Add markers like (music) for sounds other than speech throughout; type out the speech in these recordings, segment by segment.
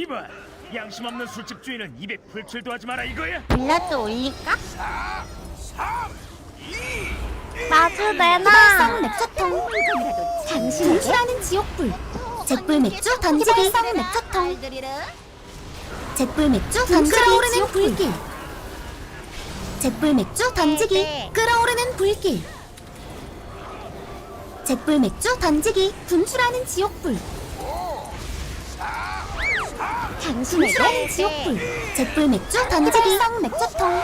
이봐, 양심 없는 술집 주인은 입에 풀칠도 하지 마라 이거야. 빌라도 올릴까? 마주 내놔 맥주통. 당신을 싫어하는 지옥불. 잿불 맥주 던지기. 맥주통 잿불 맥주 던지기. 끓어오르는 불길 잿불 맥주 던지기. 네. 끓어오르는 불길. 잿불 맥주 던지기. 분출하는 지옥불 당신에게 지옥불 잿불 맥주 던지기. 맥주통.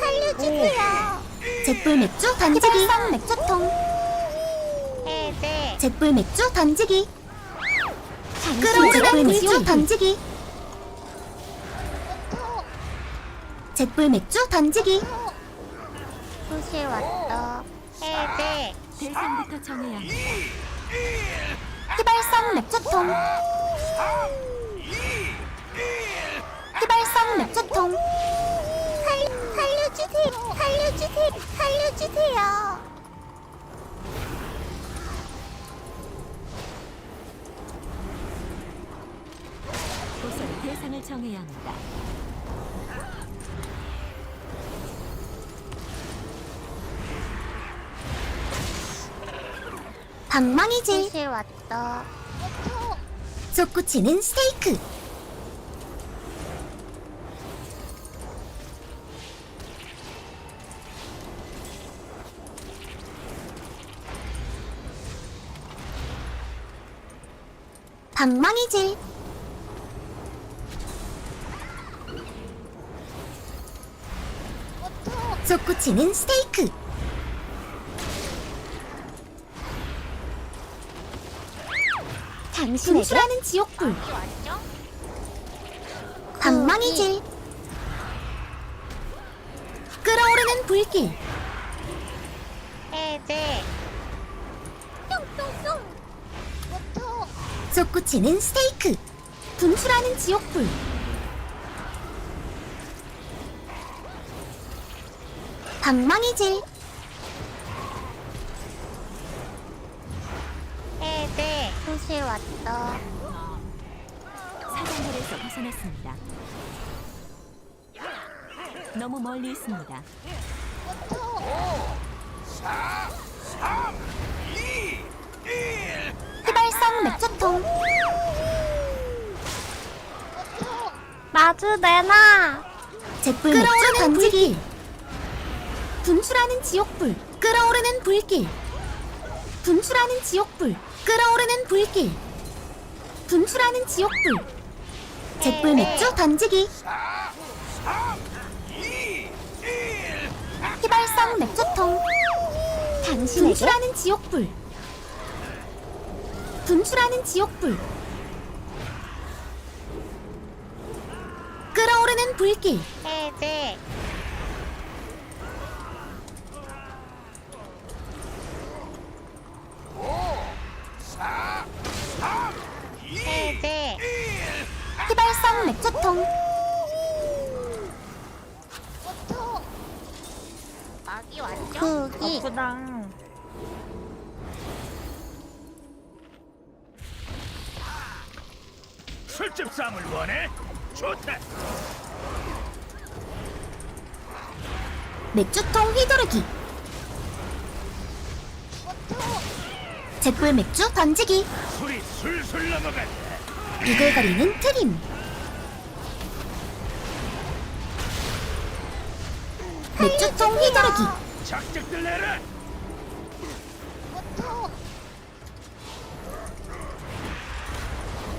살려주세요. 잿불 맥주 던지기. 맥주통. 해제 잿불 맥주 던지기. 끓어오르는 맥주 던지기. 잿불 맥주 던지기. 소시 왔다 해제 대상부터 정해야 한다. 휘발성 맥주통 휘발성 맥주통. 살, 살려주세요. 살려주세요. 살려주세요. 우선 대상을 정해야 합니다. 방망이질. 소시 왔다. 솟구치는 스테이크 방망이질. 솟구치는 스테이크. 당신에게 분출하는 지옥불? 방망이질. 끓어오르는 불길. 해제 솟구치는 스테이크 분출하는 지옥불. 방망이 질 네네 도시에 왔다 사장물에서 벗어났습니다. 너무 멀리 있습니다. 5 탕 맥주통. 마주 내놔. 잿불 맥주 던지기. 분출하는 지옥불. 끌어오르는 불길. 분출하는 지옥불. 끌어오르는 불길. 분출하는 지옥불. 잿불 맥주 던지기. 휘발성 맥주통. 당신에게 분출하는 지옥불. 분출하는 지옥불. 끓어오르는 불길. 해제. 해제. 휘발성 맥주통. 막이? 크기 술집 싸움을 원해? 좋다. 맥주통 휘두르기 잿불 맥주 던지기 술이 술술 넘어간다. 이글거리는 트림 맥주통 휘두르기 작작들 내라.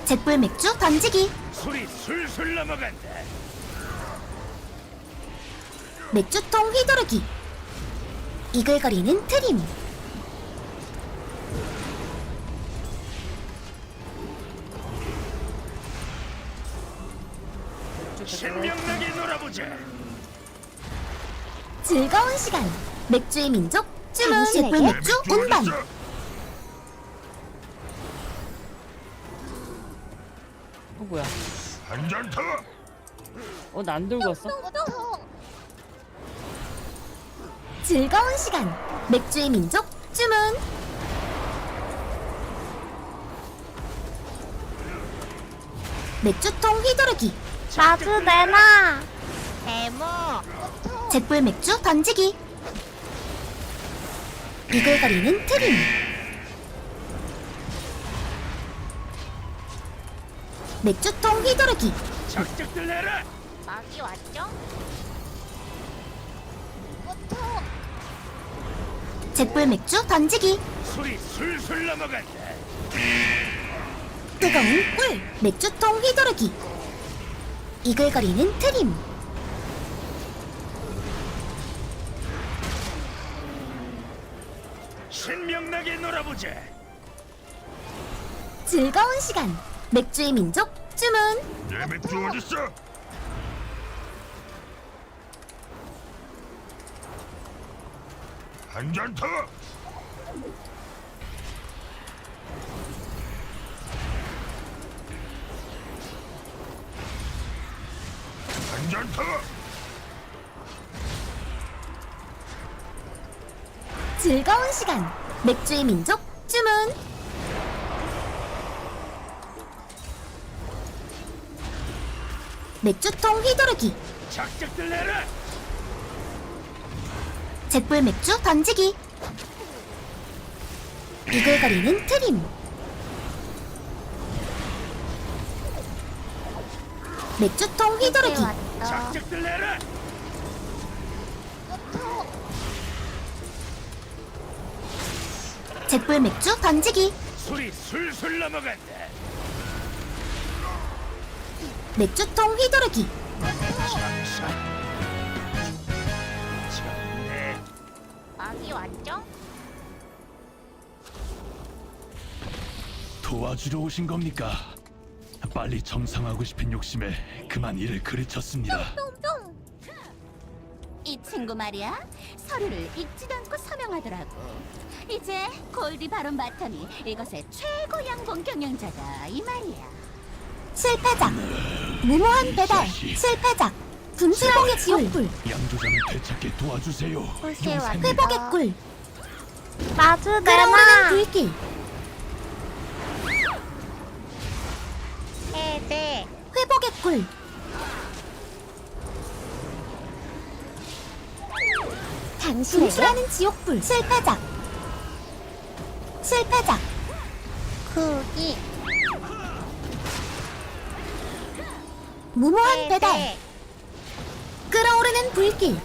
잿불 맥주 던지기. 술이 술술 넘어간다. 맥주통 휘두르기. 이글거리는 트림. 신명나게 놀아보자. 즐거운 시간. 맥주의 민족 주문. 잿불 맥주 운반 어 뭐야? 한잔 더. 어나 안 들고 왔어? 즐거운 시간 맥주의 민족 주문 맥주통 휘두르기 마주 내놔. 대모. 잿불 맥주 던지기 이글거리는 트림 맥주통 휘두르기 작작들 내라. 막이 왔죠? 잿불 맥주 던지기 술이 술술 넘어간다. 뜨거운 꿀 맥주통 휘두르기 이글거리는 트림 신명나게 놀아보자. 즐거운 시간 맥주의 민족 주문 내 맥주 어딨어? 한잔 더. 한잔 더. 즐거운 시간 맥주의 민족 주문 맥주통 휘두르기 작작들 내라. 잿불 맥주 던지기 이글거리는 트림 맥주통 휘두르기. 작작들 내라. 잿불 맥주 던지기 술이 술술 넘어간다. 맥주통 휘두르기. 막이 왔죠? 도와주러 오신 겁니까? 빨리 정상하고 싶은 욕심에 그만 일을 그르쳤습니다. 이 친구 말이야 서류를 읽지도 않고 서명하더라고 이제 골디 바론 바텀이 이것의 최고 양봉 경영자다 이 말이야 실패작 무모한 배달 실패작 분출봉의 지옥불 양조장을 되찾게 도와주세요. 회복의 꿀. 마주 끓어오르는 내놔. 불길 해제. 회복의 꿀. 당신에게 분출하는 지옥불. 실패작 실패작 쿠기. 무모한 배달 해제. 끓어오르는 불길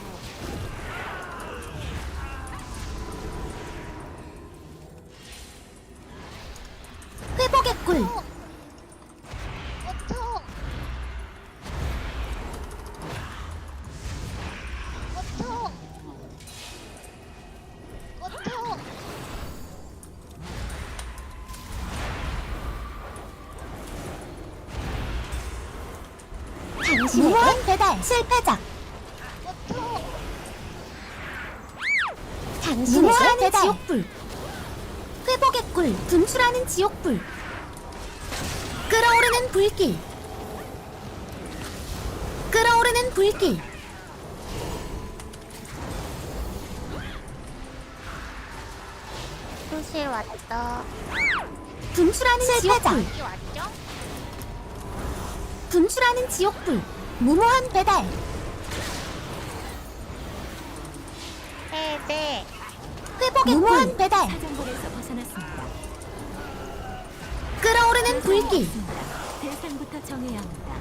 무모한 배달. 실패작. 당신에게 배달. 지옥불. 회복의 꿀 분출하는 지옥불. 끓어오르는 불길. 끓어오르는 불길. 호시 왔다. 분출하는 지옥불. 막이 왔죠? 분출하는 지옥불 무모한 배달 해제. 회복의 무모한 배달 사정거리에서 벗어났습니다. 끓어오르는 불길. 대상부터 정해야 합니다.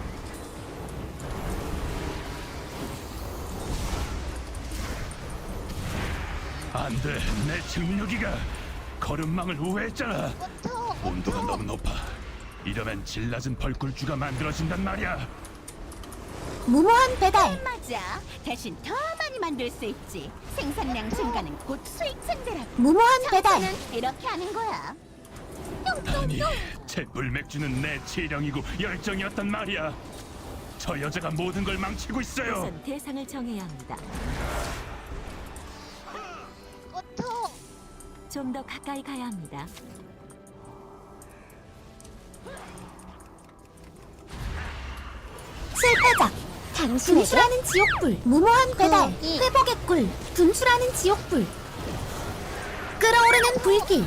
안 돼, 내 증류기가 거름망을 우회했잖아. 온도가 너무 높아. 이러면 질 낮은 벌꿀주가 만들어진단 말이야. 무모한 배달. 맞아 대신 더 많이 만들 수 있지. 생산량 증가는 곧 수익 증대라고. 무모한 배달. 이렇게 하는 거야. 아니, 제 물맥주는 내 치령이고 열정이었단 말이야. 저 여자가 모든 걸 망치고 있어요. 우선 대상을 정해야 합니다. 좀더 가까이 가야 합니다. 실패작 당신에게 분출하는 지옥불 무모한 배달 거기. 회복의 꿀 분출하는 지옥불 끓어오르는 불길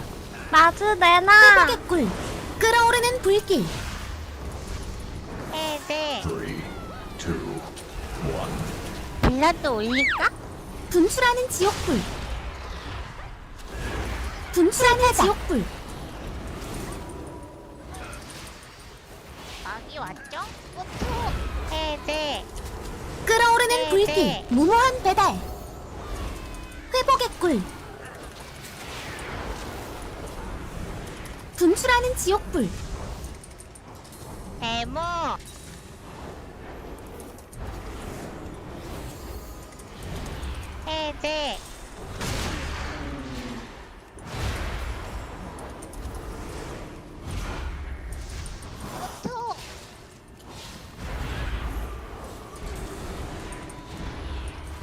마주 내놔. 회복의 꿀 끓어오르는 불길 해제. 빌라도 올릴까? 분출하는 지옥불 분출하는 지옥불 막이 왔죠? 고토. 해제. 끓어오르는 네, 불길 네. 무모한 배달 회복의 꿀 분출하는 지옥불 데모. 해제.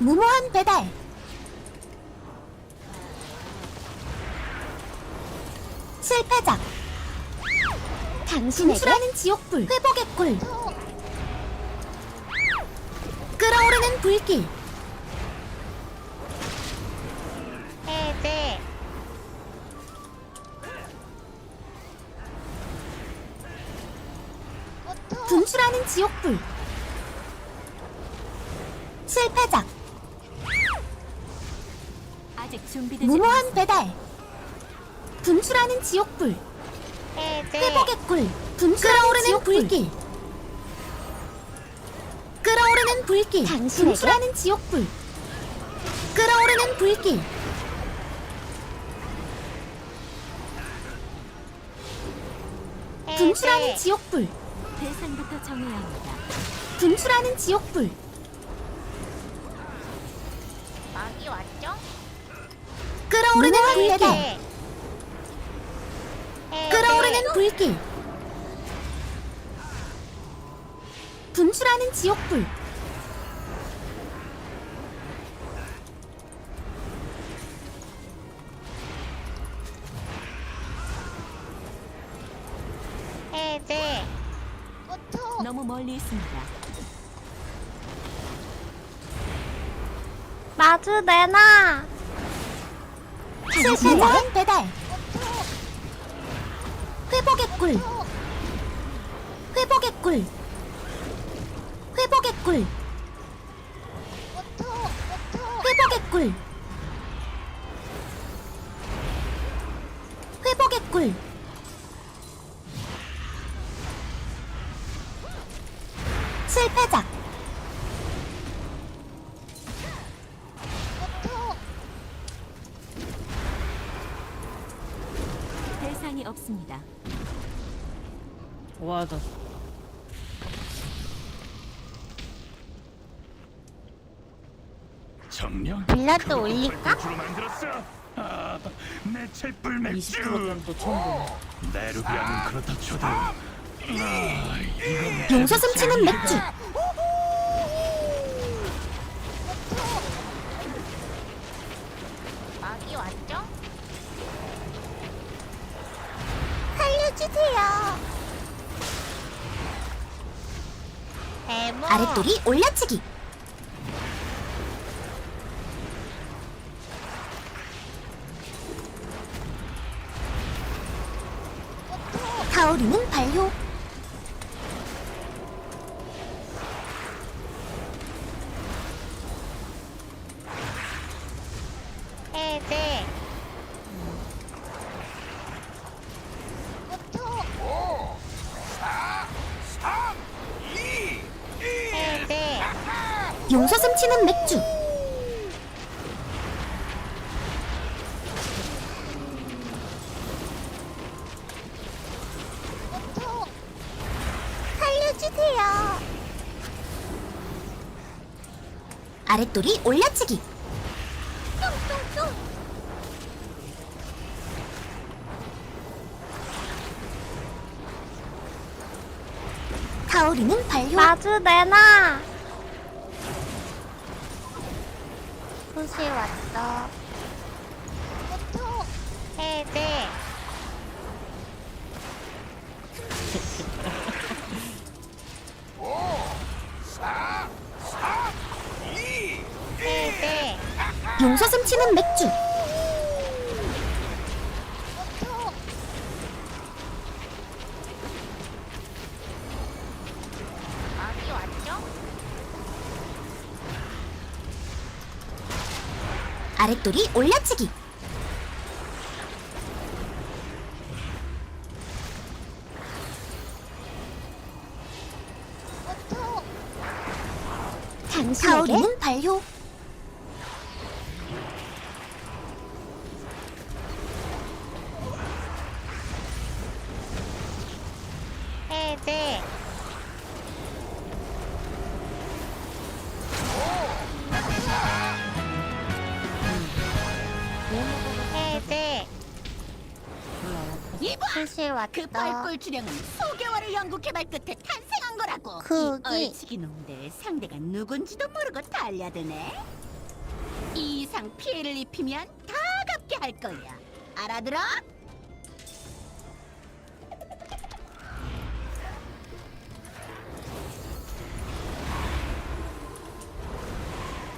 무모한 배달. 실패작 당신에게 분출하는 지옥불. 회복의 꿀. 끓어오르는 불길. 해제. 분출하는 지옥불 배달. 분출하는 지옥불. 회복의 꿀. 끓어오르는 불길. 끓어오르는 불길. 당신에게? 분출하는 지옥불. 끓어오르는 불길. 분출하는. 지옥불. 대상부터 정해야 합니다. 분출하는 지옥불 끓어오르는 불길. 해제. 끓어오르는 불길 분출하는 지옥불 해제. 고토. 너무 멀리 있습니다. 마주 내놔. 실패작 배달. 회복의 꿀. 회복의 꿀. 회복의 꿀. 회복의 꿀. 회복의 꿀 그거 올릴까? 아, 내 챗불 맥주. 20%도 처음 보네 내루비아는 그렇다 쳐도. 아, 이건 용서 숨치는 맥주. 막이 왔죠? 살려주세요. 아랫돌이 올려치기 아랫돌이 올려치기. 타오르는 발효 마주 내놔. 굿이 왔어. 고토. 해제. 해제. 용서슴 치는 맥주. 아랫돌이 올려치기. 당신에게 타오르는 발효. 왔다. 그 발골 주령은 소개월을 연구 개발 끝에 탄생한 거라고. 그기. 이 얼치기 놈들 상대가 누군지도 모르고 달려드네. 이 이상 피해를 입히면 다 갚게 할 거야. 알아들어?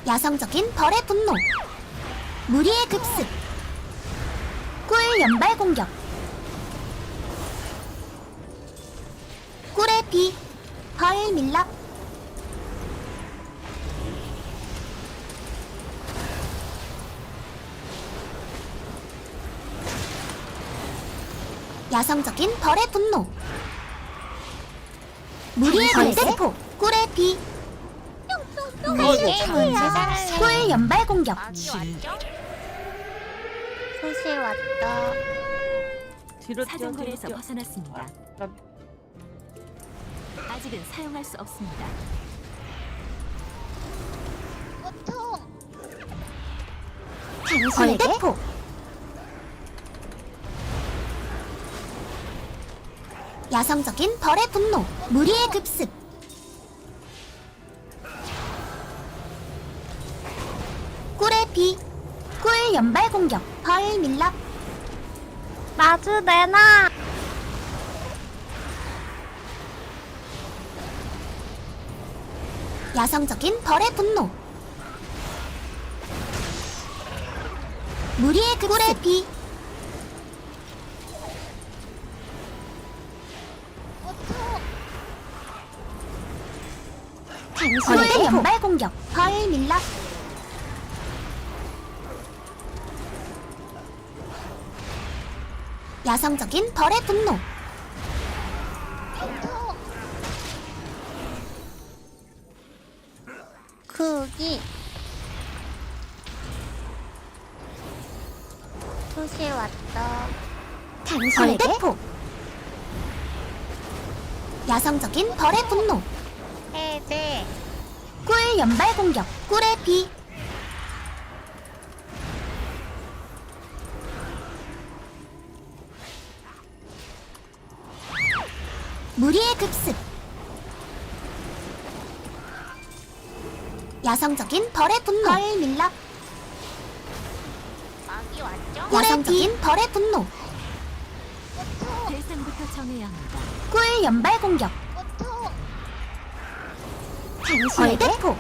야성적인 벌의 분노 무리의 급습 꿀 연발 공격 비, 벌 밀랍. 야성적인 벌의 분노. 무리의 걸대포 꿀의 비. 꿀 연발 공격. 수시 왔다. 뒤로 사정거리에서 벗어났습니다. 아, 아직은 사용할 수 없습니다. 고통. 걸대포 야성적인 벌의 분노 무리의 급습 꿀의 비, 꿀 연발 공격 벌 밀랍 마주 내놔. 야성적인 벌의 분노. 무리의 꿀의 비. 꿀 연발 공격. 벌 밀랍 야성적인 벌의 분노 야성적인 벌의 분노 해제. 꿀 연발 공격 꿀의 비 무리의 급습 야성적인 벌의 분노 막이 왔죠? 야성적인 벌의 분노 고통. 대상부터 정해야 합니다. 꿀 연발 공격. 걸대포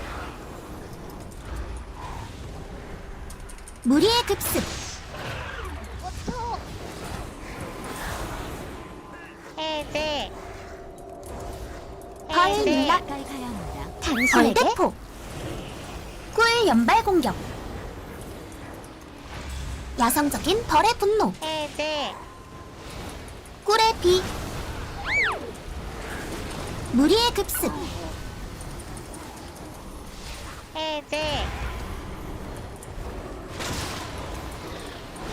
무리의 급습. 해제. 가까이 가야 합니다. 걸대포 꿀 연발 공격 야성적인 벌의 분노 해제. 꿀의 비 무리의 급습 해제.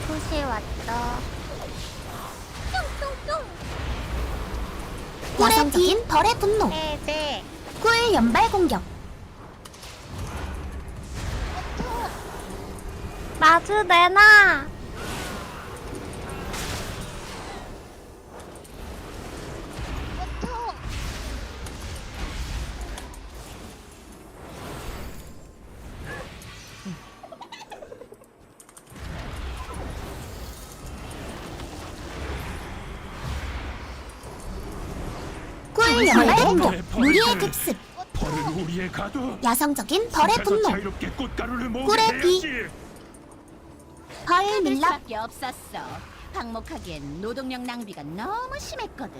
수시 왔다. 야성적인 벌의 분노 해제. 꿀 연발 공격 마주 내놔. 가도. 야성적인 벌의 분노 자유롭게 꽃가루를 모으게 꿀의 비. 해야지. 벌할 밀랍 수밖에 없었어. 방목하기엔 노동력 낭비가 너무 심했거든.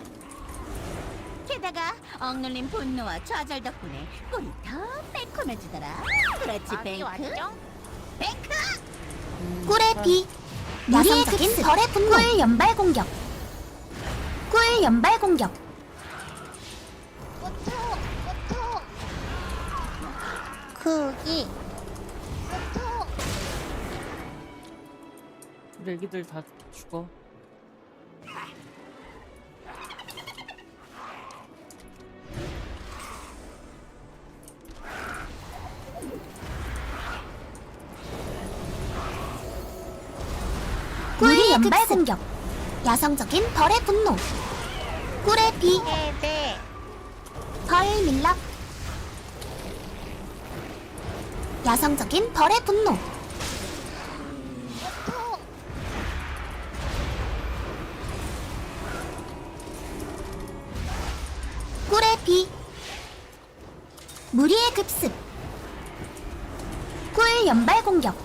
게다가 억눌린 분노와 좌절 덕분에 꿀이 더 매콤해지더라. 그렇지, 뱅크? 뱅크! 꿀의 비 야성적인 벌의 분노 꿀 연발 공격 꿀 연발 공격 크기. 우리 애기들 다 죽어. 꿀 연발 공격 야성적인 벌의 분노 꿀의 비 해제. 벌 밀랍 야성적인 벌의 분노. 꿀의 비. 무리의 급습. 꿀 연발 공격.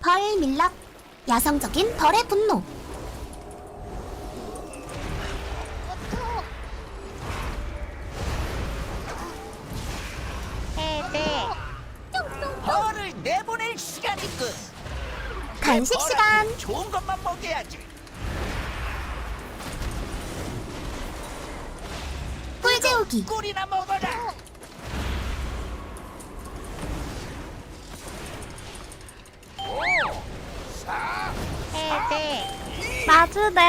벌 밀랍 야성적인 벌의 분노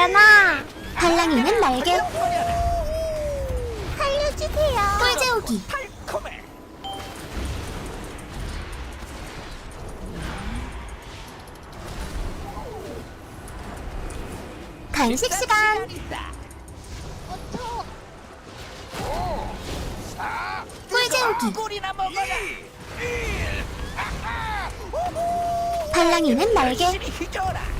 내놔. 발랑이는 날개. 살려주세요 꿀 재우기 달콤해. 간식 시간 시간이다. 꿀 재우기 꿀이나 먹어라. 발랑이는 날개 열심히 휘저어라.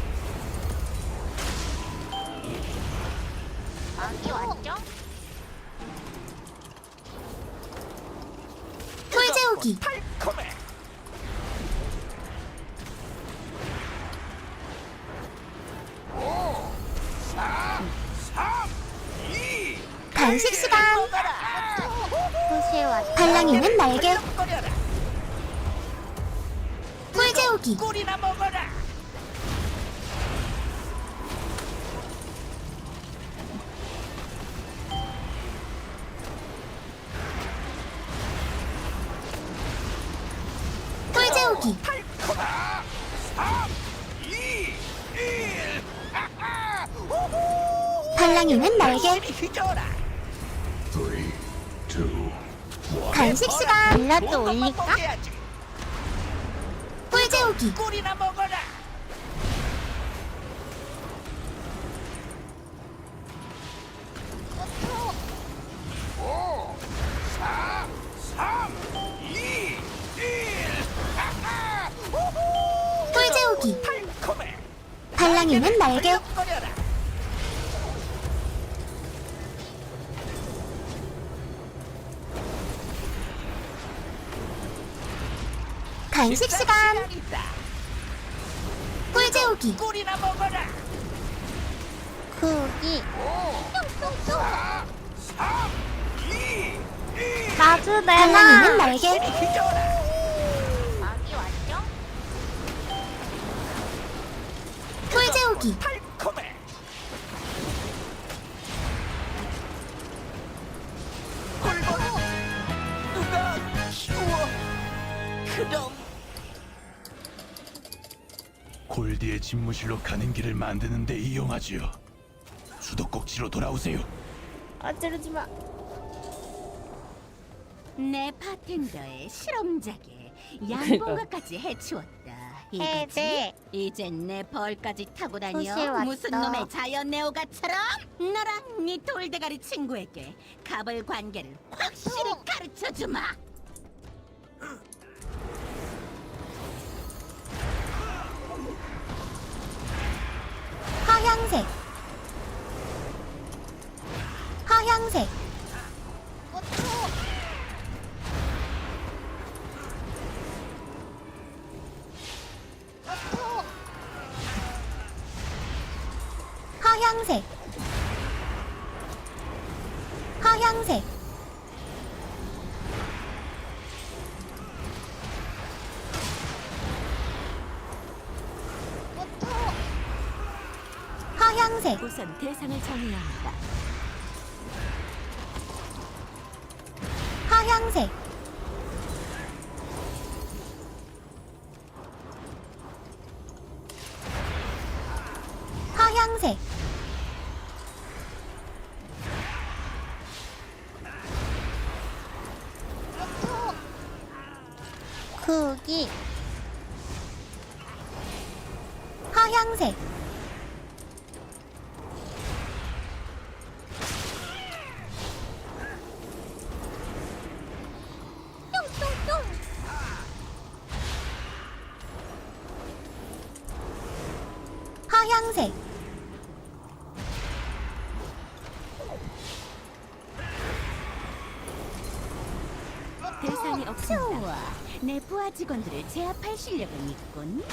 달콤해. 간식 시간? 발랑이는 날개. 꿀 재우기 꿀이나 먹어라. 꿀 재우기 발랑이는 날개. 간식 시간 좋은 것만 올릴까? 먹여야지. 꿀 재우기 꿀이나 먹어 날개. 간식 시간 시간이다. 꿀 재우기 꿀이나 먹어라. 크기. 마주 발랑이는 내놔. 날개 꿀 재우기 달콤해. 꿀벌 누가 키워? 그럼 골디의 집무실로 가는 길을 만드는 데 이용하지요. 수도꼭지로 돌아오세요. 아, 찌르지 마. 내 바텐더의 실험작에 (laughs) 양봉가까지 해치웠다. 해제. 이젠 내 벌까지 타고 다녀. 무슨 놈의 자연 네오가처럼 너랑 네 돌대가리 친구에게 갑을 관계를 확실히 가르쳐 주마. 화향색 화향색 화향색 우선 대상을 정해야 합니다. 하양색. 하양색. 크기. 하양색 부하 직원들을 제압할 실력은 있군.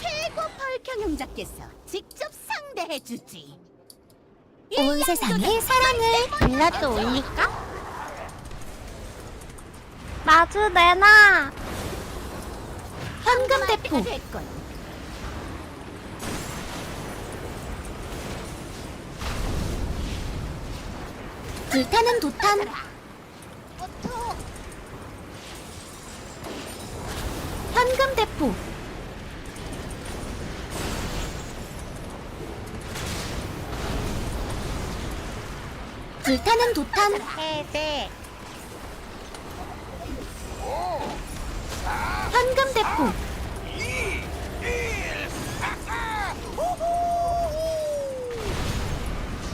최고 펄 경영자께서 직접 상대해 주지. 온 세상의 사랑을 빌라도 올릴까? 마주 내놔 현금 대포. 불타는 도탄 현금 대포. 불타는 도탄. 현금 대포.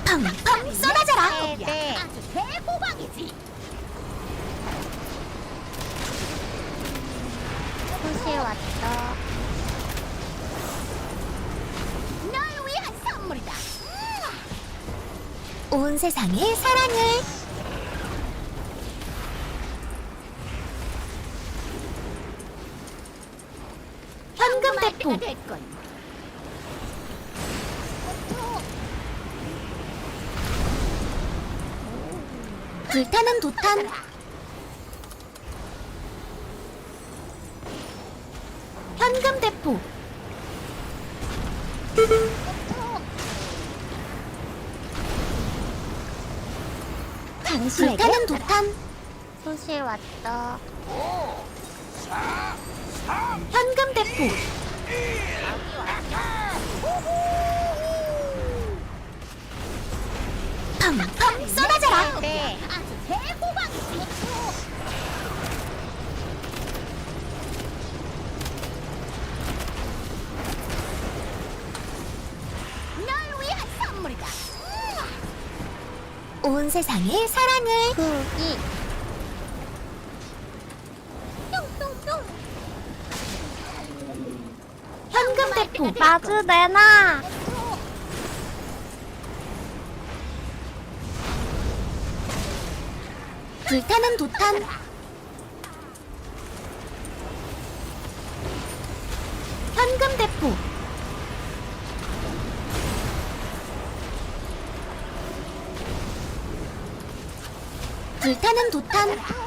팡팡 쏟아져라. 대호박이지. 소시 왔다 널 위한 선물이다. 온 세상의 사랑을. 현금 대포. 불타는 도탄 현금 대포 당신에게 불타는 도탄 소시 왔다. 현금 대포. 팡팡 쏟아져라. 네 아주 선물이다. 온 세상의 사랑을. 크기 마주 내놔 불타는 도탄. 현금 대포. 불타는 도탄